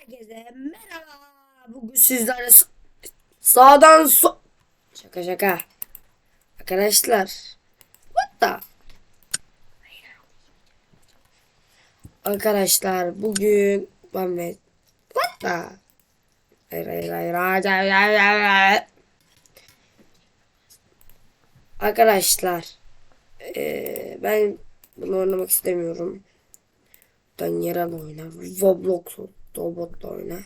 Herkese merhaba. Bugün sizlerle sa- sağdan so... Şaka şaka. Arkadaşlar. What the? Arkadaşlar bugün ben ve What the? Hayır hayır hayır hayır hayır hayır hayır. Arkadaşlar. eee, ben bunu oynamak istemiyorum. Ben yerel oyna. Roblox Robot'la oyna.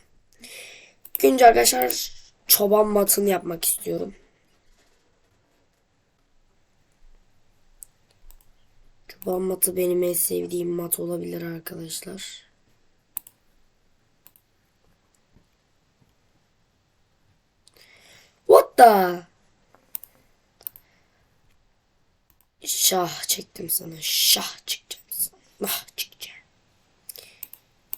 İkinci arkadaşlar çoban matını yapmak istiyorum. Çoban matı benim en sevdiğim mat olabilir arkadaşlar. What the? Şah çektim sana. Şah çıkacağım sana. Nah çıkacağım.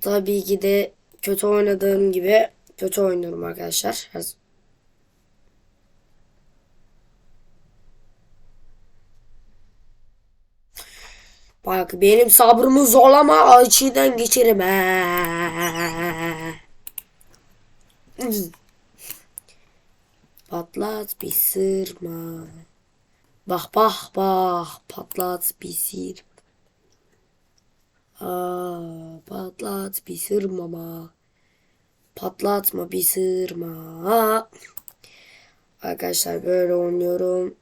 tabii ki de kötü oynadığım gibi kötü oynuyorum arkadaşlar. Bak benim sabrımı zorlama içinden geçerim. Patlat bir sırma. Bak bak bak patlat bir sır. Aa, patlat bir sırmama. Patlatma bir sırma. Arkadaşlar böyle oynuyorum.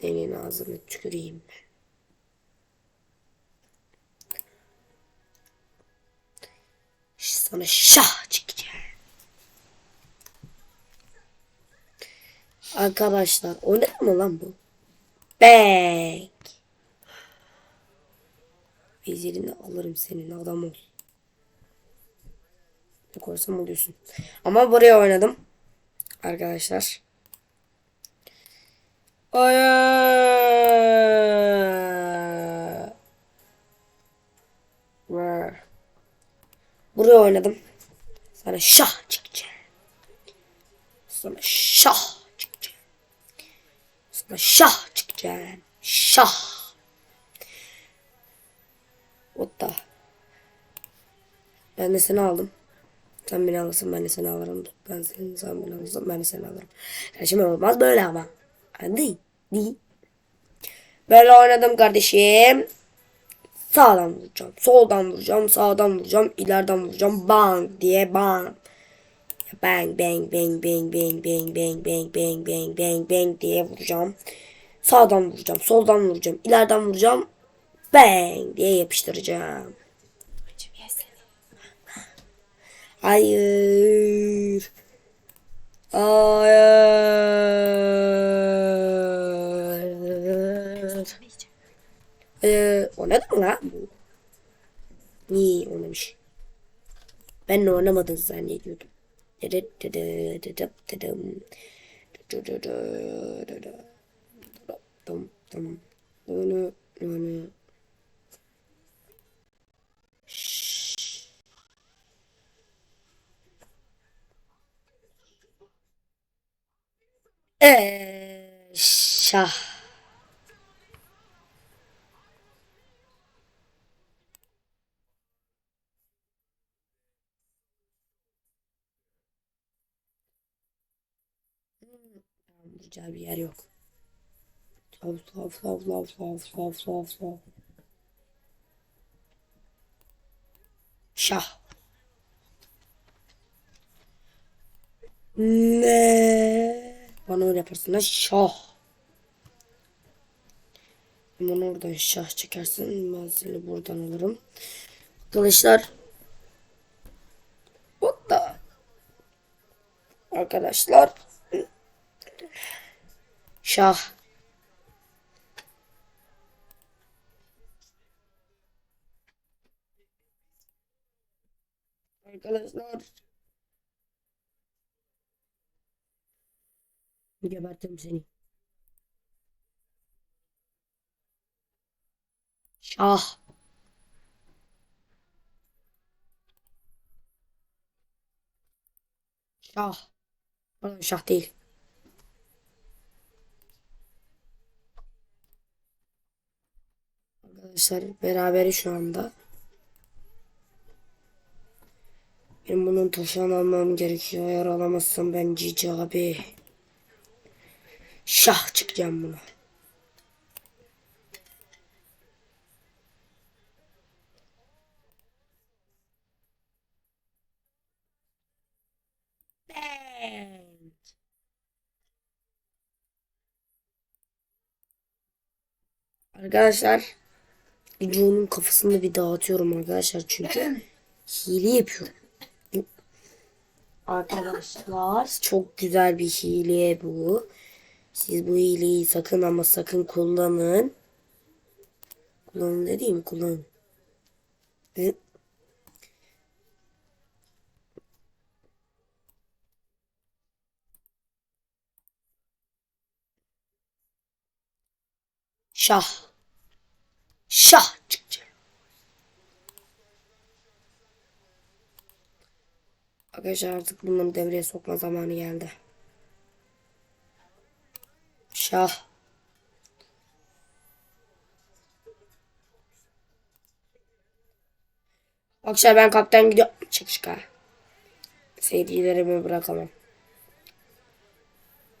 Senin ağzını tüküreyim ben. Sana şah çıkacak. Arkadaşlar o ne mi lan bu? Bang. Vezirini alırım senin adam ol. Ne koysam oluyorsun. Ama buraya oynadım. Arkadaşlar. Var. Buraya oynadım. Sana şah çıkacak. Sana şah çıkacak. Sana şah çıkacak. Şah. The? Ben de seni aldım. Sen beni alırsın ben de seni alırım. Ben seni sen beni alırsın ben de seni alırım. Kardeşim olmaz böyle ama. Değil. Değil. Böyle oynadım kardeşim. Sağdan vuracağım. Soldan vuracağım. Sağdan vuracağım. ileriden vuracağım. Bang diye bang. Bang bang bang bang bang bang bang bang bang bang bang bang diye vuracağım. Sağdan vuracağım. Soldan vuracağım. ileriden vuracağım. Bang diye yapıştıracağım. Hayır. Hayır. Ee, oynadı mı lan bu? İyi oynamış. Ben de oynamadığını zannediyordum. Dıdıt dıdı Vuracağı bir yer yok. Slav slav slav slav slav slav slav slav. Şah. Ne? Bana öyle yaparsın lan şah. Hemen oradan şah çekersin. Ben seni buradan alırım. Arkadaşlar. What the? Arkadaşlar. Şah. Arkadaşlar. Gebertirim seni. Şah. Şah. Pardon şah değil. Arkadaşlar beraberiz şu anda. Benim bunun taşını almam gerekiyor. Eğer alamazsam ben cici abi. Şah çıkacağım buna. Arkadaşlar Joe'nun kafasını bir dağıtıyorum arkadaşlar çünkü hile yapıyorum. Arkadaşlar çok güzel bir hile bu. Siz bu hileyi sakın ama sakın kullanın. Kullanın ne diyeyim kullanın. Hı? Şah. Şah çıkacak. Arkadaşlar artık bunları devreye sokma zamanı geldi. Şah. Arkadaşlar ben kaptan gidiyorum. Çık çık ha. Seyircilerimi bırakamam.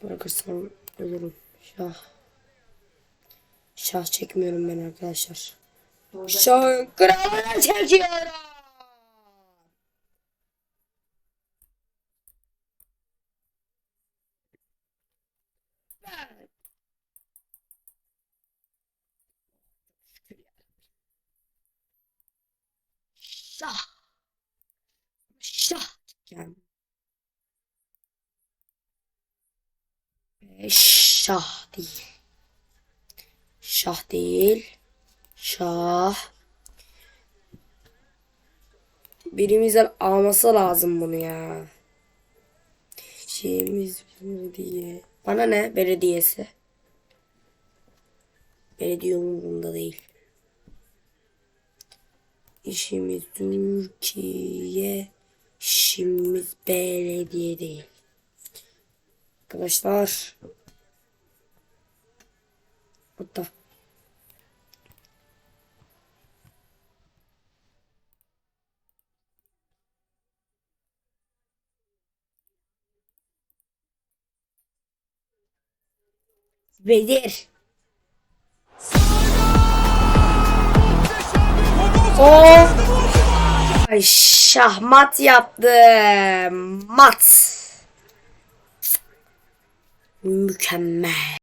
Bırakırsam ölürüm. Şah. Şah çekmiyorum ben arkadaşlar. Şah kralına çekiyorum. Şah. Şah. Yani. Şah değil. Şah değil. Şah. Birimizden alması lazım bunu ya. Şeyimiz belediye. Bana ne belediyesi? Belediye umurumda değil. İşimiz Türkiye. İşimiz belediye değil. Arkadaşlar. Burada. Bedir. Oh. Ay şahmat yaptım. Mat. Mükemmel.